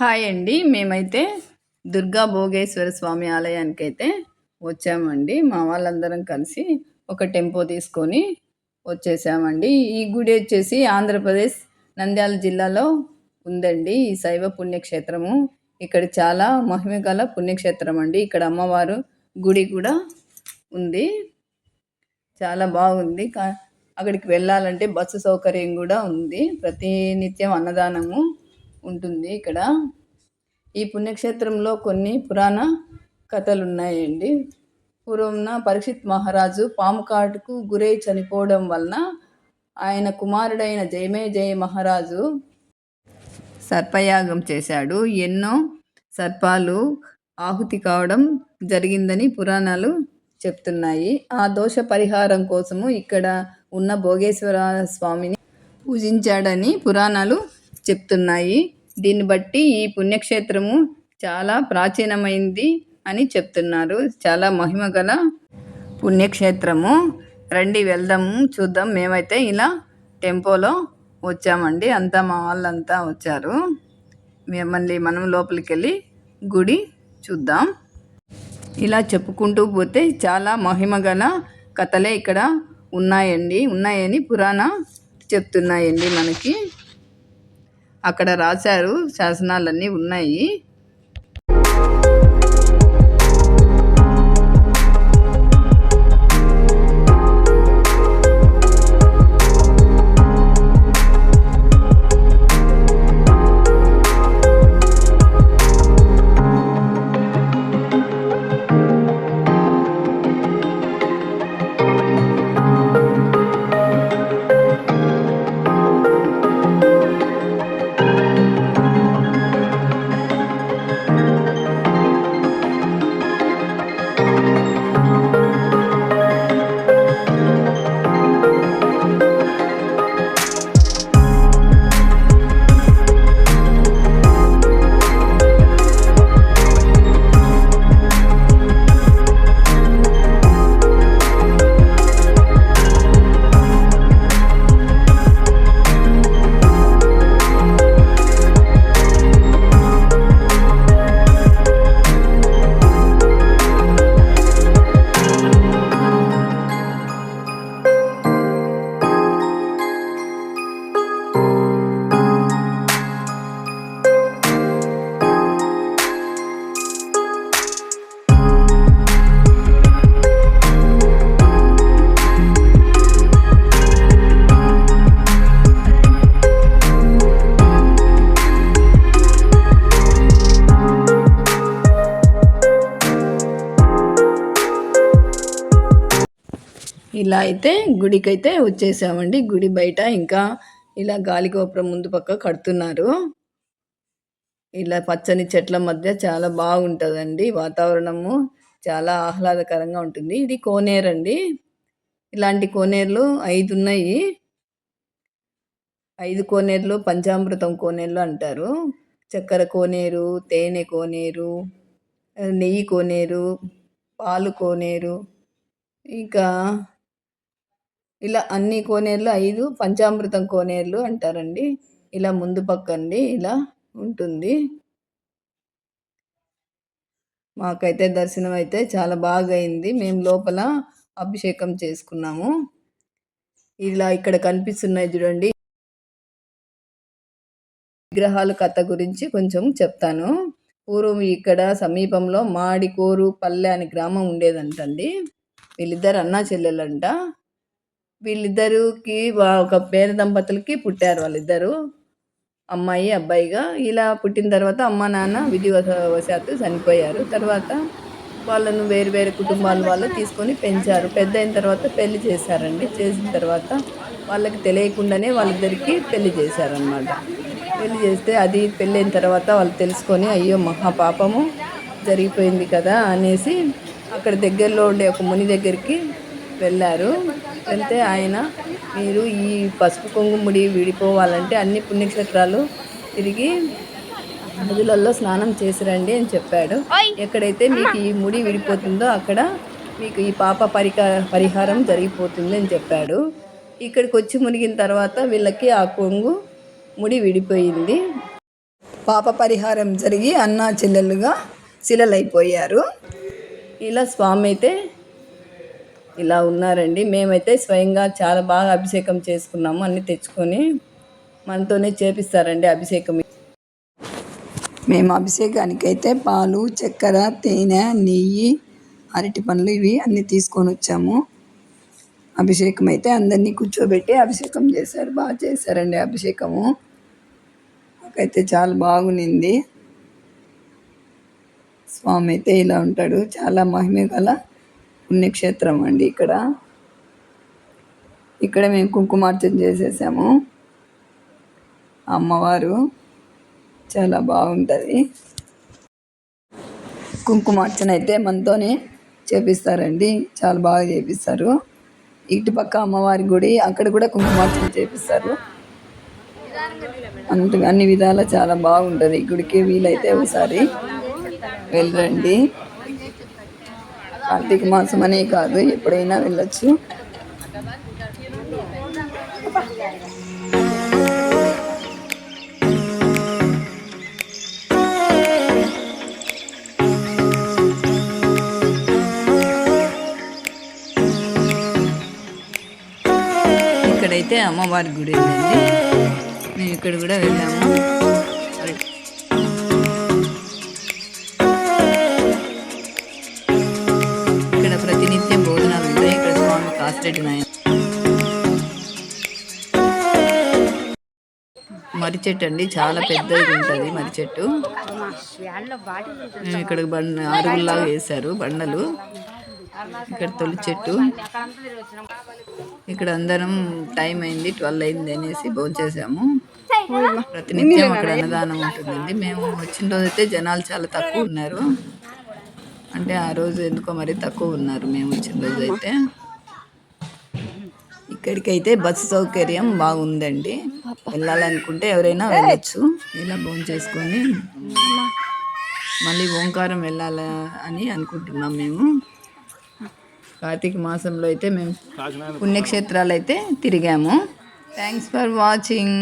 Hi అండి. మేమైతే దుర్గా భోగేశ్వర స్వామి ఆలయానికి అయితే వచ్చామండి. మా వాళ్ళందరం కలిసి ఒక టెంపో తీసుకొని వచ్చేసామండి. ఈ గుడి వచ్చేసి ఆంధ్రప్రదేశ్ నంద్యాల జిల్లాలో ఉందండి. ఈ శైవ పుణ్యక్షేత్రము. ఇక్కడ చాలా మహిమ గల పుణ్యక్షేత్రం అండి. ఇక్కడ అమ్మవారు గుడి కూడా ఉంది. చాలా బాగుంది. కా- అక్కడికి వెళ్ళాలంటే బస్సు సౌకర్యం కూడా ఉంది. ప్రతి నిత్యం అన్నదానము ఉంటుంది ఇక్కడ. ఈ పుణ్యక్షేత్రంలో కొన్ని పురాణ కథలు ఉన్నాయండి పూర్వంన పరీక్షిత్ మహారాజు పాము కాటుకు గురై చనిపోవడం వలన ఆయన కుమారుడైన జయమే జయ మహారాజు సర్పయాగం చేశాడు. ఎన్నో సర్పాలు ఆహుతి కావడం జరిగిందని పురాణాలు చెప్తున్నాయి. ఆ దోష పరిహారం కోసము ఇక్కడ ఉన్న భోగేశ్వర స్వామిని పూజించాడని పురాణాలు చెప్తున్నాయి. దీన్ని బట్టి ఈ పుణ్యక్షేత్రము చాలా ప్రాచీనమైంది అని చెప్తున్నారు. చాలా మహిమ గల పుణ్యక్షేత్రము. రండి వెళ్దాము చూద్దాం. మేమైతే ఇలా టెంపోలో వచ్చామండి. అంతా మా వాళ్ళంతా వచ్చారు. మిమ్మల్ని మళ్ళీ మనం లోపలికి వెళ్ళి గుడి చూద్దాం. ఇలా చెప్పుకుంటూ పోతే చాలా మహిమ గల కథలే ఇక్కడ ఉన్నాయండి. ఉన్నాయని పురాణ చెప్తున్నాయండి మనకి. అక్కడ రాశారు శాసనాలన్నీ ఉన్నాయి. ఇలా అయితే గుడికైతే వచ్చేసామండి. గుడి బయట ఇంకా ఇలా గాలిగోపురం ముందు పక్క కడుతున్నారు. ఇలా పచ్చని చెట్ల మధ్య చాలా బాగుంటుందండి. వాతావరణము చాలా ఆహ్లాదకరంగా ఉంటుంది. ఇది కోనేరు అండి. ఇలాంటి కోనేరులు ఐదు ఉన్నాయి. ఐదు కోనేరులు పంచామృతం కోనేరులు అంటారు. చక్కెర కోనేరు తేనె కోనేరు నెయ్యి కోనేరు పాలు కోనేరు ఇంకా ఇలా అన్ని కోనేరులు ఐదు పంచామృతం కోనేరులు అంటారండి. ఇలా ముందు పక్కండి ఇలా ఉంటుంది. మాకైతే దర్శనం అయితే చాలా బాగా అయింది మేము లోపల అభిషేకం చేసుకున్నాము. ఇలా ఇక్కడ కనిపిస్తున్నాయి చూడండి. విగ్రహాల కథ గురించి కొంచెం చెప్తాను. పూర్వం ఇక్కడ సమీపంలో మాడికోరు పల్లె అని గ్రామం ఉండేదంటండి. వీళ్ళిద్దరు అన్నా చెల్లెలంట. వీళ్ళిద్దరికి ఒక పేద దంపతులకి పుట్టారు వాళ్ళిద్దరు. అమ్మాయి అబ్బాయిగా. ఇలా పుట్టిన తర్వాత అమ్మ నాన్న విధివశాత్తు చనిపోయారు. తర్వాత వాళ్ళను వేరు వేరు కుటుంబాల వాళ్ళు తీసుకొని పెంచారు. పెద్ద అయిన తర్వాత పెళ్ళి చేశారండి. చేసిన తర్వాత వాళ్ళకి తెలియకుండానే వాళ్ళిద్దరికీ పెళ్ళి చేశారనమాట పెళ్ళి చేస్తే అది పెళ్ళైన తర్వాత వాళ్ళు తెలుసుకొని అయ్యో మహా పాపము జరిగిపోయింది కదా అనేసి అక్కడ దగ్గరలో ఉండే ఒక ముని దగ్గరికి వెళ్ళారు. వెళ్తే ఆయన మీరు ఈ పసుపు కుంకుముడి విడిపోవాలంటే అన్ని పుణ్యక్షేత్రాలు తిరిగి నదులలో స్నానం చేసిరండి అని చెప్పాడు. ఎక్కడైతే మీకు ఈ ముడి విడిపోతుందో అక్కడ మీకు ఈ పాప పరిక పరిహారం జరిగిపోతుంది అని చెప్పాడు. ఇక్కడికి వచ్చి మునిగిన తర్వాత వీళ్ళకి ఆ కొంగు ముడి విడిపోయింది. పాప పరిహారం జరిగి అన్నా చెల్లెలుగా శిలలైపోయారు. ఇలా స్వామి అయితే ఇలా ఉన్నారండి. మేమైతే స్వయంగా చాలా బాగా అభిషేకం చేసుకున్నాము అన్నీ తెచ్చుకొని మనతోనే చేపిస్తారండి అభిషేకం. మేము అభిషేకానికి అయితే పాలు చక్కెర తేనె నెయ్యి అరటి పండ్లు ఇవి అన్నీ తీసుకొని వచ్చాము. అభిషేకం అయితే అందరినీ కూర్చోబెట్టి అభిషేకం చేశారు బాగా చేశారండి అభిషేకము. నాకైతే చాలా బాగునింది. స్వామి అయితే ఇలా ఉంటాడు చాలా మహిమ గల పుణ్యక్షేత్రం అండి ఇక్కడ. ఇక్కడ మేము కుంకుమార్చన చేసేసాము. అమ్మవారు చాలా బాగుంటుంది. కుంకుమార్చన అయితే మనతోనే చేపిస్తారండి. చాలా బాగా చేపిస్తారు. ఇటుపక్క అమ్మవారి గుడి అక్కడ కూడా కుంకుమార్చన చేపిస్తారు. అంత అన్ని విధాలా చాలా బాగుంటుంది. గుడికి వీలైతే ఒకసారి వెళ్ళండి. కార్తీక మాసం అనే కాదు ఎప్పుడైనా వెళ్ళొచ్చు. ఇక్కడైతే అమ్మవారి గుడి ఉందండి. మేము ఇక్కడ కూడా వెళ్ళాము. స్వామి మర్రి చెట్టు అండి చాలా పెద్దది ఉంటుంది మర్రి చెట్టు. ఇక్కడ బండ అరుగుల్లాగా వేశారు బండలు. ఇక్కడ తొలి చెట్టు. ఇక్కడ అందరం టైం అయింది ట్వెల్వ్ అయింది అనేసి భోంచేసాము ప్రతినిత్యం అక్కడ అన్నదానం ఉంటుందండి. మేము వచ్చిన రోజు అయితే జనాలు చాలా తక్కువ ఉన్నారు. అంటే ఆ రోజు ఎందుకో మరి తక్కువ ఉన్నారు మేము వచ్చిన రోజు అయితే. ఇక్కడికైతే బస్సు సౌకర్యం బాగుందండి. వెళ్ళాలనుకుంటే ఎవరైనా వెళ్ళొచ్చు. ఇలా భోజనం చేసుకొని మళ్ళీ ఓంకారం వెళ్ళాలా అని అనుకుంటున్నాం మేము. కార్తీక మాసంలో అయితే మేము పుణ్యక్షేత్రాలు అయితే తిరిగాము. Thanks for watching